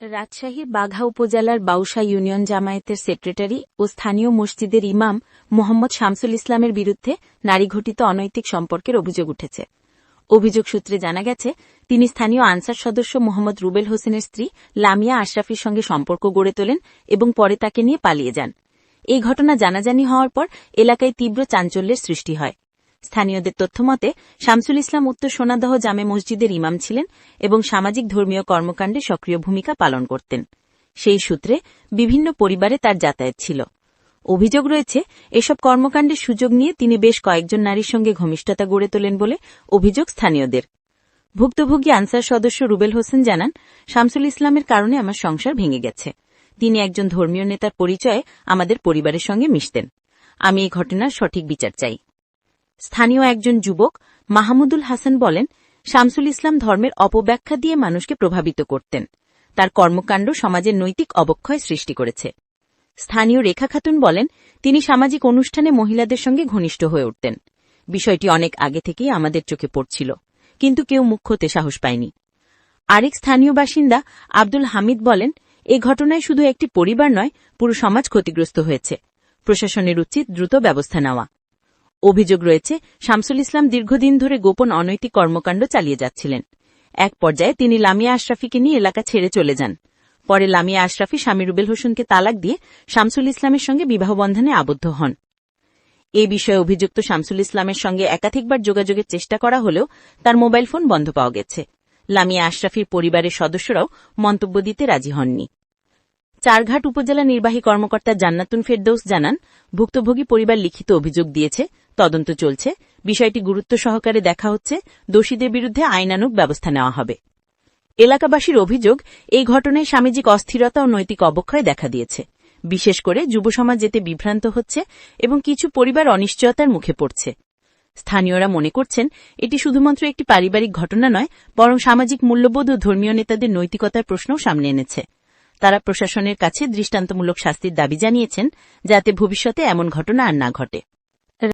রাজশাহীর বাঘা উপজেলার বাউসা ইউনিয়ন জামায়াতের সেক্রেটারি ও স্থানীয় মসজিদের ইমাম মোহাম্মদ শামসুল ইসলামের বিরুদ্ধে নারী ঘটিত অনৈতিক সম্পর্কের অভিযোগ উঠেছে। অভিযোগ সূত্রে জানা গেছে, তিনি স্থানীয় আনসার সদস্য মোহাম্মদ রুবেল হোসেনের স্ত্রী লামিয়া আশরাফির সঙ্গে সম্পর্ক গড়ে তোলেন এবং পরে তাকে নিয়ে পালিয়ে যান। এই ঘটনা জানাজানি হওয়ার পর এলাকায় তীব্র চাঞ্চল্যের সৃষ্টি হয়। স্থানীয়দের তথ্যমতে, শামসুল ইসলাম উত্তর সোনাদহ জামে মসজিদের ইমাম ছিলেন এবং সামাজিক ধর্মীয় কর্মকাণ্ডে সক্রিয় ভূমিকা পালন করতেন। সেই সূত্রে বিভিন্ন পরিবারে তার যাতায়াত ছিল। অভিযোগ রয়েছে, এসব কর্মকাণ্ডের সুযোগ নিয়ে তিনি বেশ কয়েকজন নারীর সঙ্গে ঘনিষ্ঠতা গড়ে তোলেন বলে অভিযোগ স্থানীয়দের। ভুক্তভোগী আনসার সদস্য রুবেল হোসেন জানান, শামসুল ইসলামের কারণে আমার সংসার ভেঙে গেছে। তিনি একজন ধর্মীয় নেতার পরিচয়ে আমাদের পরিবারের সঙ্গে মিশতেন। আমি এই ঘটনার সঠিক বিচার চাই। স্থানীয় একজন যুবক মাহমুদুল হাসান বলেন, শামসুল ইসলাম ধর্মের অপব্যাখ্যা দিয়ে মানুষকে প্রভাবিত করতেন। তার কর্মকাণ্ড সমাজের নৈতিক অবক্ষয় সৃষ্টি করেছে। স্থানীয় রেখা খাতুন বলেন, তিনি সামাজিক অনুষ্ঠানে মহিলাদের সঙ্গে ঘনিষ্ঠ হয়ে উঠতেন। বিষয়টি অনেক আগে থেকেই আমাদের চোখে পড়ছিল, কিন্তু কেউ মুখ হতে সাহস পায়নি। আরেক স্থানীয় বাসিন্দা আব্দুল হামিদ বলেন, এ ঘটনায় শুধু একটি পরিবার নয়, পুরো সমাজ ক্ষতিগ্রস্ত হয়েছে। প্রশাসনের উচিত দ্রুত ব্যবস্থা নেওয়া। অভিযোগ রয়েছে, শামসুল ইসলাম দীর্ঘদিন ধরে গোপন অনৈতিক কর্মকাণ্ড চালিয়ে যাচ্ছিলেন। এক পর্যায়ে তিনি লামিয়া আশরাফিকে নিয়ে এলাকা ছেড়ে চলে যান। পরে লামিয়া আশরাফি স্বামী রুবেল হোসেনকে তালাক দিয়ে শামসুল ইসলামের সঙ্গে বিবাহবন্ধনে আবদ্ধ হন। এ বিষয়ে অভিযুক্ত শামসুল ইসলামের সঙ্গে একাধিকবার যোগাযোগের চেষ্টা করা হলেও তার মোবাইল ফোন বন্ধ পাওয়া গেছে। লামিয়া আশরাফির পরিবারের সদস্যরাও মন্তব্য দিতে রাজি হননি। চারঘাট উপজেলা নির্বাহী কর্মকর্তা জান্নাতুন ফেরদৌস জানান, ভুক্তভোগী পরিবার লিখিত অভিযোগ দিয়েছে তদন্ত চলছে। বিষয়টি গুরুত্ব সহকারে দেখা হচ্ছে। দোষীদের বিরুদ্ধে আইনানুক ব্যবস্থা নেওয়া হবে। এলাকাবাসীর অভিযোগ, এই ঘটনায় সামাজিক অস্থিরতা ও নৈতিক অবক্ষয় দেখা দিয়েছে। বিশেষ করে যুব সমাজ যেতে বিভ্রান্ত হচ্ছে এবং কিছু পরিবার অনিশ্চয়তার মুখে পড়ছে। স্থানীয়রা মনে করছেন, এটি শুধুমাত্র একটি পারিবারিক ঘটনা নয়, বরং সামাজিক মূল্যবোধ ও ধর্মীয় নেতাদের নৈতিকতার প্রশ্নও সামনে এনেছে। তারা প্রশাসনের কাছে দৃষ্টান্তমূলক শাস্তির দাবি জানিয়েছেন, যাতে ভবিষ্যতে এমন ঘটনা আর না ঘটে।